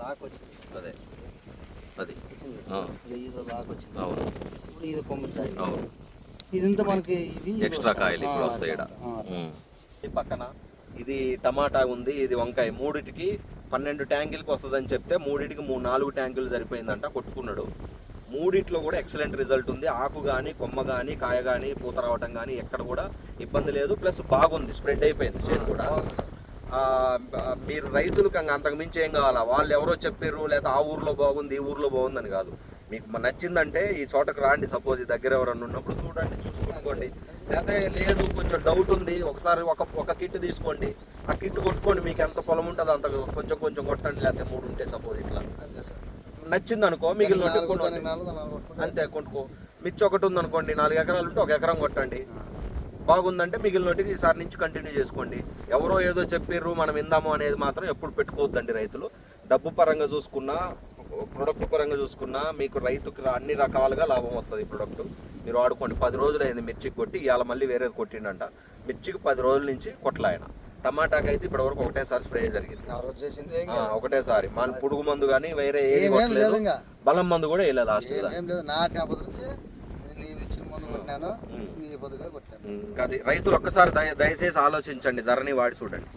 Lock వచ్చింది. అదే. అది. ఇది లాక్ వచ్చింది. అవును. ఇప్పుడు ఇది కొమ్ము సాయి. అవును. ఇదంతా మనకి ఇది ఎక్స్ట్రా కాయలు ఇప్పుడు వస్తాయి. ఈ పక్కన ఇది టమాటా ఉంది ఇది వంకాయ. మూడిటికి పన్నెండు ట్యాంకులకి వస్తుందని చెప్తే మూడిటికి మూడు నాలుగు ట్యాంకులు సరిపోయిందంట కొట్టుకున్నాడు. మూడిట్లో కూడా ఎక్సలెంట్ రిజల్ట్ ఉంది. ఆకు కానీ కొమ్మ కానీ కాయ కానీ పూత రావటం కానీ ఎక్కడ కూడా ఇబ్బంది లేదు. ప్లస్ బాగుంది. స్ప్రెడ్ అయిపోయింది చేను కూడా. మీరు రైతులకు అంగ అంతకు మించి ఏం కావాలా? వాళ్ళు ఎవరో చెప్పారు లేదా ఆ ఊర్లో బాగుంది ఈ ఊర్లో బాగుందని కాదు. మీకు నచ్చిందంటే ఈ చోటకు రాండి సపోజ్ ఈ దగ్గర ఎవరన్నా ఉన్నప్పుడు చూడండి చూసుకుంటుకోండి. లేకపోతే లేదు కొంచెం డౌట్ ఉంది ఒకసారి ఒక ఒక కిట్ తీసుకోండి. ఆ కిట్ కొట్టుకోండి మీకు ఎంత పొలం ఉంటుందో అంత కొంచెం కొంచెం కొట్టండి లేకపోతే మూడు ఉంటే సపోజ్ ఇట్లా. నచ్చింది అనుకో మిగిలిన అంతే కొట్టుకో మిర్చి ఒకటి ఉంది అనుకోండి నాలుగు ఎకరాలు ఉంటే ఒక ఎకరం కొట్టండి. బాగుందంటే మిగిలిన నోటికి ఈసారి నుంచి కంటిన్యూ చేసుకోండి. ఎవరో ఏదో చెప్పిర్రు మనం ఇందాము అనేది మాత్రం ఎప్పుడు పెట్టుకోవద్దండి రైతులు. డబ్బు పరంగా చూసుకున్నా ప్రొడక్ట్ పరంగా చూసుకున్నా మీకు రైతుకి అన్ని రకాలుగా లాభం వస్తుంది ఈ ప్రొడక్ట్ మీరు వాడుకోండి. పది రోజులు అయింది మిర్చికి కొట్టి ఇవాళ మళ్ళీ వేరేది కొట్టిండంట. మిర్చికి పది రోజుల నుంచి కొట్టలాయన టమాటాకి అయితే ఇప్పటివరకు ఒకటేసారి స్ప్రే జరిగింది. ఒకటేసారి. మన పురుగు మందు కానీ వేరే. బలం మందు కూడా వేయలేదు లాస్ట్ నేను ఇచ్చిన ముందు కొట్టినాను కొట్టాను అది రైతులు ఒక్కసారి దయ దయచేసి ఆలోచించండి ధరని వాడి చూడండి.